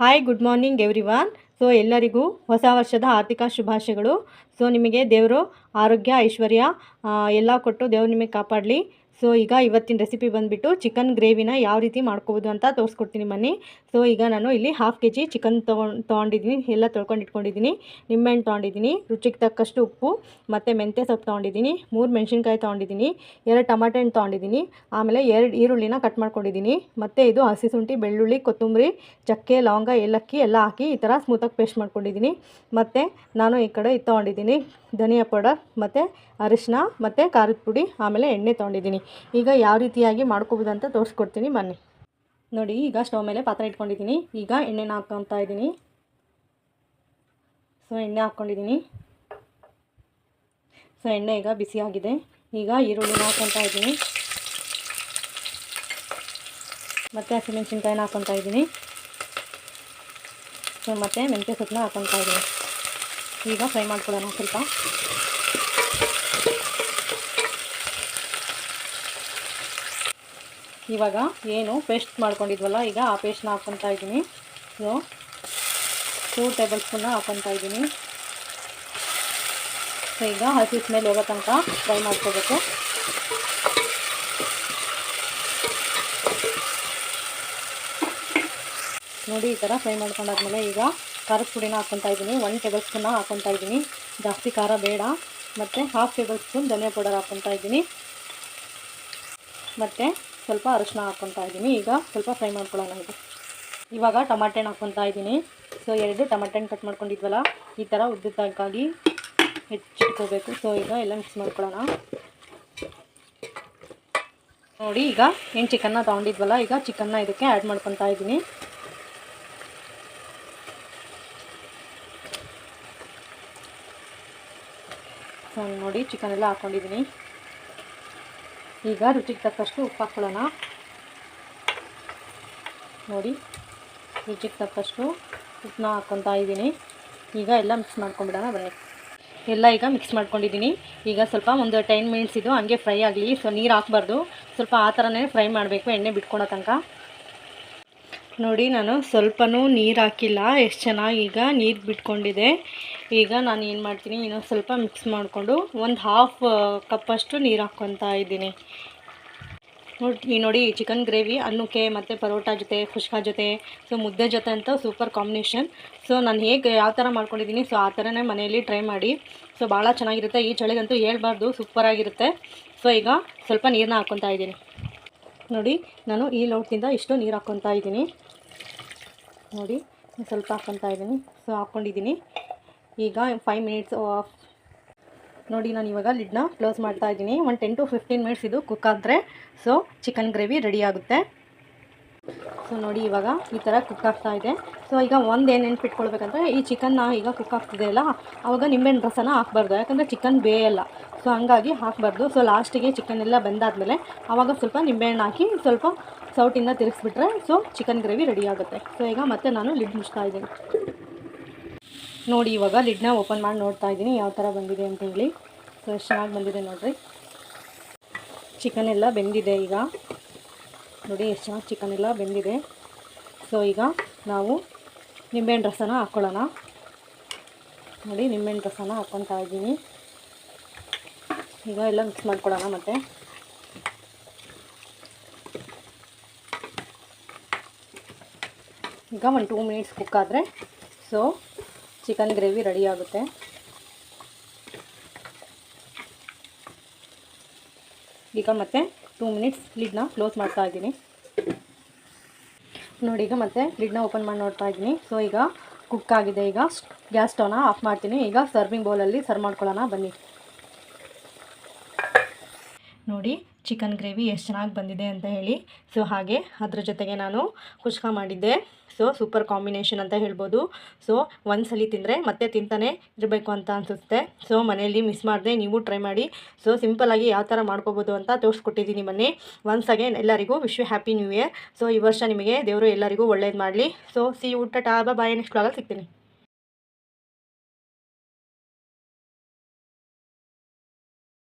Hi good morning everyone so ಎಲ್ಲರಿಗೂ ಹೊಸ ವರ್ಷದ ಆರ್ಥಿಕ ಶುಭಾಶಯಗಳು. ಸೊ ನಿಮಗೆ ದೇವರು ಆರೋಗ್ಯ, ಐಶ್ವರ್ಯ ಎಲ್ಲ ಕೊಟ್ಟು ದೇವ್ರು ನಿಮಗೆ ಕಾಪಾಡಲಿ. ಸೊ ಈಗ ಇವತ್ತಿನ ರೆಸಿಪಿ ಬಂದುಬಿಟ್ಟು ಚಿಕನ್ ಗ್ರೇವಿನ ಯಾವ ರೀತಿ ಮಾಡ್ಕೋಬೋದು ಅಂತ ತೋರಿಸ್ಕೊಡ್ತೀನಿ ಮನೆ ಸೊ ಈಗ ನಾನು ಇಲ್ಲಿ ಹಾಫ್ ಕೆ ಜಿ ಚಿಕನ್ ತೊಗೊಂಡು ತೊಗೊಂಡಿದ್ದೀನಿ. ಎಲ್ಲ ತೊಳ್ಕೊಂಡು ಇಟ್ಕೊಂಡಿದ್ದೀನಿ. ನಿಂಬೆಹಣ್ಣು ತೊಗೊಂಡಿದ್ದೀನಿ. ರುಚಿಗೆ ತಕ್ಕಷ್ಟು ಉಪ್ಪು, ಮತ್ತು ಮೆಂತ್ಯ ಸೊಪ್ಪು ತೊಗೊಂಡಿದ್ದೀನಿ. ಮೂರು ಮೆಣಸಿನ್ಕಾಯಿ ತೊಗೊಂಡಿದ್ದೀನಿ. ಎರಡು ಟಮಾಟೆ ಹಣ್ಣು ತೊಗೊಂಡಿದ್ದೀನಿ. ಆಮೇಲೆ ಎರಡು ಈರುಳ್ಳಿನ ಕಟ್ ಮಾಡ್ಕೊಂಡಿದ್ದೀನಿ. ಮತ್ತು ಇದು ಹಸಿ ಶುಂಠಿ, ಬೆಳ್ಳುಳ್ಳಿ, ಕೊತ್ತಂಬರಿ, ಚಕ್ಕೆ, ಲವಂಗ, ಏಲಕ್ಕಿ ಎಲ್ಲ ಹಾಕಿ ಈ ಥರ ಸ್ಮೂತಾಗಿ ಪೇಸ್ಟ್ ಮಾಡ್ಕೊಂಡಿದ್ದೀನಿ. ಮತ್ತು ನಾನು ಈ ಕಡೆ ಇದು ಧನಿಯಾ ಪೌಡರ್ ಮತ್ತು ಅರಿಶಿನ ಮತ್ತು ಖಾರದ ಪುಡಿ, ಆಮೇಲೆ ಎಣ್ಣೆ ತೊಗೊಂಡಿದ್ದೀನಿ. ಈಗ ಯಾವ ರೀತಿಯಾಗಿ ಮಾಡ್ಕೋಬೋದು ಅಂತ ತೋರಿಸ್ಕೊಡ್ತೀನಿ, ಬನ್ನಿ. ನೋಡಿ, ಈಗ ಸ್ಟವ್ ಮೇಲೆ ಪಾತ್ರೆ ಇಟ್ಕೊಂಡಿದ್ದೀನಿ. ಈಗ ಎಣ್ಣೆನ ಹಾಕ್ಕೊತಾ ಇದ್ದೀನಿ. ಸೊ ಎಣ್ಣೆ ಹಾಕ್ಕೊಂಡಿದ್ದೀನಿ. ಸೊ ಎಣ್ಣೆ ಈಗ ಬಿಸಿಯಾಗಿದೆ ಈಗ ಈರುಳ್ಳಿನ ಹಾಕ್ಕೊತಾ ಇದ್ದೀನಿ. ಮತ್ತು ಹಸಿಮೆಣಸಿನ್ಕಾಯಿನ ಹಾಕ್ಕೊತಾ ಇದ್ದೀನಿ. ಸೊ ಮತ್ತು ಮೆಂತ್ಯ ಸೊಪ್ಪನ್ನ ಹಾಕ್ಕೊತಾ ಇದ್ದೀನಿ. ಈಗ ಫ್ರೈ ಮಾಡ್ಕೊಳ್ಳೋಣ ಸ್ವಲ್ಪ. ಇವಾಗ ಏನು ಪೇಸ್ಟ್ ಮಾಡ್ಕೊಂಡಿದ್ವಲ್ಲ, ಈಗ ಆ ಪೇಸ್ಟ್ನ ಹಾಕ್ಕೊತಾ ಇದ್ದೀನಿ. ಸೊ ಟೂ ಟೇಬಲ್ ಸ್ಪೂನ್ನ ಹಾಕ್ಕೊತಾ ಇದ್ದೀನಿ. ಈಗ ಹಸಿ ಸ್ಮೆಲ್ ಹೋಗೋ ತನಕ ಫ್ರೈ ಮಾಡ್ಕೋಬೇಕು. ನೋಡಿ ಈ ಥರ ಫ್ರೈ ಮಾಡ್ಕೊಂಡಾದ್ಮೇಲೆ ಈಗ ಖಾರದ ಪುಡಿನ ಹಾಕ್ಕೊತಾ ಇದ್ದೀನಿ. ಒನ್ ಟೇಬಲ್ ಸ್ಪೂನ್ನ ಹಾಕ್ಕೊತಾ ಇದ್ದೀನಿ. ಜಾಸ್ತಿ ಖಾರ ಬೇಡ. ಮತ್ತು ಹಾಫ್ ಟೇಬಲ್ ಸ್ಪೂನ್ ಧನಿಯಾ ಪೌಡರ್ ಹಾಕ್ಕೊತಾ ಇದ್ದೀನಿ. ಮತ್ತು ಸ್ವಲ್ಪ ಅರಶಿನ ಹಾಕ್ಕೊತಾ ಇದ್ದೀನಿ. ಈಗ ಸ್ವಲ್ಪ ಫ್ರೈ ಮಾಡ್ಕೊಳ್ಳೋಣ ಇದು ಇವಾಗ ಟಮಾಟೆ ಹಾಕ್ಕೊತಾ ಇದ್ದೀನಿ. ಸೊ ಎರಡು ಟಮಾಟೆ ಕಟ್ ಮಾಡ್ಕೊಂಡಿದ್ವಲ್ಲ, ಈ ಥರ ಉದ್ದುದ್ದಾಗಿ ಹೆಚ್ಚಿಟ್ಕೋಬೇಕು. ಸೊ ಈಗ ಎಲ್ಲ ಮಿಕ್ಸ್ ಮಾಡ್ಕೊಳ್ಳೋಣ. ನೋಡಿ, ಈಗ ಏನು ಚಿಕನ್ನ ತೊಗೊಂಡಿದ್ವಲ್ಲ, ಈಗ ಚಿಕನ್ನ ಇದಕ್ಕೆ ಆ್ಯಡ್ ಮಾಡ್ಕೊತಾ ಇದ್ದೀನಿ. ಸೊ ನೋಡಿ, ಚಿಕನ್ ಎಲ್ಲ ಹಾಕ್ಕೊಂಡಿದ್ದೀನಿ ಈಗ ರುಚಿಗೆ ತಕ್ಕಷ್ಟು ಉಪ್ಪು ಹಾಕ್ಕೊಳ್ಳೋಣ ನೋಡಿ, ರುಚಿಗೆ ತಕ್ಕಷ್ಟು ಉಪ್ಪನ್ನ ಹಾಕ್ಕೊತಾ ಇದ್ದೀನಿ ಈಗ ಎಲ್ಲ ಮಿಕ್ಸ್ ಮಾಡ್ಕೊಂಬಿಡೋಣ, ಬನ್ನಿ. ಎಲ್ಲ ಈಗ ಮಿಕ್ಸ್ ಮಾಡ್ಕೊಂಡಿದ್ದೀನಿ ಈಗ ಸ್ವಲ್ಪ ಒಂದು ಟೆನ್ ಮಿನಿಟ್ಸ್ ಇದು ಹಂಗೆ ಫ್ರೈ ಆಗಲಿ. ಸೊ ನೀರು ಹಾಕ್ಬಾರ್ದು. ಸ್ವಲ್ಪ ಆ ಥರನೇ ಫ್ರೈ ಮಾಡಬೇಕು, ಎಣ್ಣೆ ಬಿಟ್ಕೊಳೋ ತನಕ. ನೋಡಿ, ನಾನು ಸ್ವಲ್ಪನೂ ನೀರು ಹಾಕಿಲ್ಲ. ಎಷ್ಟು ಚೆನ್ನಾಗಿ ಈಗ ನೀರು ಬಿಟ್ಕೊಂಡಿದೆ. ಈಗ ನಾನು ಏನು ಮಾಡ್ತೀನಿ, ಇನ್ನೊಂದು ಸ್ವಲ್ಪ ಮಿಕ್ಸ್ ಮಾಡಿಕೊಂಡು ಒಂದು ಹಾಫ್ ಕಪ್ಪಷ್ಟು ನೀರು ಹಾಕ್ಕೊತಾ ಇದ್ದೀನಿ. ನೋಡಿ ನೋಡಿ ಚಿಕನ್ ಗ್ರೇವಿ ಅನ್ನಕ್ಕೆ ಮತ್ತು ಪರೋಟ ಜೊತೆ ಖುಷ್ಕಾ ಜೊತೆ ಸೊ ಮುದ್ದೆ ಜೊತೆ ಅಂತ ಸೂಪರ್ ಕಾಂಬಿನೇಷನ್ ಸೊ ನಾನು ಹೇಗೆ ಯಾವ ಥರ ಮಾಡ್ಕೊಂಡಿದ್ದೀನಿ ಸೊ ಆ ಥರನೇ ಮನೆಯಲ್ಲಿ ಟ್ರೈ ಮಾಡಿ. ಸೊ ಭಾಳ ಚೆನ್ನಾಗಿರುತ್ತೆ, ಈ ಚಳಿಗಂತೂ ಹೇಳ್ಬಾರ್ದು ಸೂಪರಾಗಿರುತ್ತೆ ಸೊ ಈಗ ಸ್ವಲ್ಪ ನೀರನ್ನ ಹಾಕ್ಕೊತಾ ಇದ್ದೀನಿ. ನೋಡಿ, ನಾನು ಈ ಲೋಟದಿಂದ ಇಷ್ಟು ನೀರು ಹಾಕ್ಕೊತಾ ಇದ್ದೀನಿ. ನೋಡಿ ಸ್ವಲ್ಪ ಹಾಕ್ಕೊತಾ ಇದ್ದೀನಿ. ಸೊ ಹಾಕ್ಕೊಂಡಿದ್ದೀನಿ. ಈಗ ಫೈವ್ ಮಿನಿಟ್ಸ್ ನೋಡಿ, ನಾನು ಇವಾಗ ಲಿಡ್ನ ಕ್ಲೋಸ್ ಮಾಡ್ತಾ ಇದ್ದೀನಿ. ಒಂದು ಟೆನ್ ಟು ಫಿಫ್ಟೀನ್ ಮಿನಿಟ್ಸ್ ಇದು ಕುಕ್ ಆದರೆ ಸೊ ಚಿಕನ್ ಗ್ರೇವಿ ರೆಡಿ ಆಗುತ್ತೆ. ಸೊ ನೋಡಿ, ಇವಾಗ ಈ ಥರ ಕುಕ್ ಆಗ್ತಾ ಇದೆ. ಸೊ ಈಗ ಒಂದು ಏನು ನೆನ್ಪಿಟ್ಕೊಳ್ಬೇಕಂದ್ರೆ, ಈ ಚಿಕನ್ನ ಈಗ ಕುಕ್ ಆಗ್ತಿದೆ ಅಲ್ಲ? ಆವಾಗ ನಿಂಬೆಹಣ್ಣು ರಸನ ಹಾಕ್ಬಾರ್ದು. ಯಾಕಂದರೆ ಚಿಕನ್ ಬೇಯಲ್ಲ. ಸೊ ಹಂಗಾಗಿ ಹಾಕ್ಬಾರ್ದು. ಸೊ ಲಾಸ್ಟಿಗೆ ಚಿಕನ್ ಎಲ್ಲ ಬೆಂದಾದಮೇಲೆ ಆವಾಗ ಸ್ವಲ್ಪ ನಿಂಬೆಹಣ್ಣು ಹಾಕಿ ಸ್ವಲ್ಪ ಸೌಟಿಂದ ತಿರುಗಿಸ್ಬಿಟ್ರೆ ಸೊ ಚಿಕನ್ ಗ್ರೇವಿ ರೆಡಿ ಆಗುತ್ತೆ. ಸೊ ಈಗ ಮತ್ತೆ ನಾನು ಲಿಡ್ ಮುಚ್ತಾ ಇದ್ದೀನಿ. ನೋಡಿ, ಇವಾಗ ಲಿಡ್ನ ಓಪನ್ ಮಾಡಿ ನೋಡ್ತಾ ಇದ್ದೀನಿ ಯಾವ ಥರ ಬಂದಿದೆ ಅಂತ ಹೇಳಿ. ಸೊ ಎಷ್ಟು ಚೆನ್ನಾಗಿ ಬಂದಿದೆ ನೋಡಿರಿ. ಚಿಕನ್ ಎಲ್ಲ ಬೆಂದಿದೆ ಈಗ. ನೋಡಿ, ಎಷ್ಟು ಚೆನ್ನಾಗಿ ಚಿಕನ್ ಎಲ್ಲ ಬೆಂದಿದೆ. ಸೊ ಈಗ ನಾವು ನಿಂಬೆಹಣ್ಣು ರಸನ ಹಾಕ್ಕೊಳ್ಳೋಣ ನೋಡಿ, ನಿಂಬೆಹಣ್ಣು ರಸನ ಹಾಕ್ಕೊತಾ ಇದ್ದೀನಿ. ಈಗ ಎಲ್ಲ ಮಿಕ್ಸ್ ಮಾಡ್ಕೊಳ್ಳೋಣ ಮತ್ತು. ಈಗ ಒಂದು ಟೂ ಮಿನಿಟ್ಸ್ ಕುಕ್ ಆದರೆ. ಸೊ ಚಿಕನ್ ಗ್ರೇವಿ ರೆಡಿ ಆಗುತ್ತೆ. ಈಗ ಮತ್ತೆ ಟೂ ಮಿನಿಟ್ಸ್ ಲಿಡ್ನ ಕ್ಲೋಸ್ ಮಾಡ್ತಾ ಇದ್ದೀನಿ. ನೋಡಿ, ಈಗ ಮತ್ತೆ ಲಿಡ್ನ ಓಪನ್ ಮಾಡಿ ನೋಡ್ತಾ ಇದ್ದೀನಿ. ಸೊ ಈಗ ಕುಕ್ ಆಗಿದೆ. ಈಗ ಗ್ಯಾಸ್ ಸ್ಟವ್ನ ಆಫ್ ಮಾಡ್ತೀನಿ. ಈಗ ಸರ್ವಿಂಗ್ ಬೌಲಲ್ಲಿ ಸರ್ವ್ ಮಾಡ್ಕೊಳ್ಳೋಣ. ಬನ್ನಿ. ನೋಡಿ ಚಿಕನ್ ಗ್ರೇವಿ ಎಷ್ಟು ಚೆನ್ನಾಗಿ ಬಂದಿದೆ ಅಂತ ಹೇಳಿ. ಸೊ ಹಾಗೆ ಅದ್ರ ಜೊತೆಗೆ ನಾನು ಕುಷ್ಕ ಮಾಡಿದ್ದೆ. ಸೊ ಸೂಪರ್ ಕಾಂಬಿನೇಷನ್ ಅಂತ ಹೇಳ್ಬೋದು. ಸೊ ಒಂದ್ಸಲಿ ತಿಂದರೆ ಮತ್ತೆ ತಿಂತಾನೆ ಇರಬೇಕು ಅಂತ ಅನಿಸುತ್ತೆ. ಸೊ ಮನೆಯಲ್ಲಿ ಮಿಸ್ ಮಾಡಿದೆ. ನೀವು ಟ್ರೈ ಮಾಡಿ. ಸೊ ಸಿಂಪಲಾಗಿ ಯಾವ ಥರ ಮಾಡ್ಕೋಬೋದು ಅಂತ ತೋರಿಸ್ಕೊಟ್ಟಿದ್ದೀನಿ ಮೊನ್ನೆ. ಒನ್ಸ್ ಅಗೇನ್ ಎಲ್ಲರಿಗೂ ವಿಶ್ವ ಹ್ಯಾಪಿ ನ್ಯೂ ಇಯರ್ ಸೊ ಈ ವರ್ಷ ನಿಮಗೆ ದೇವರು ಎಲ್ಲರಿಗೂ ಒಳ್ಳೇದು ಮಾಡಲಿ. ಸೊ ಸಿ ಊಟ ಟಾಬಾ ಬಾಯ್ ನೆಕ್ಸ್ಟ್ ಬ್ಲಾಗಲ್ಲಿ ಸಿಗ್ತೀನಿ.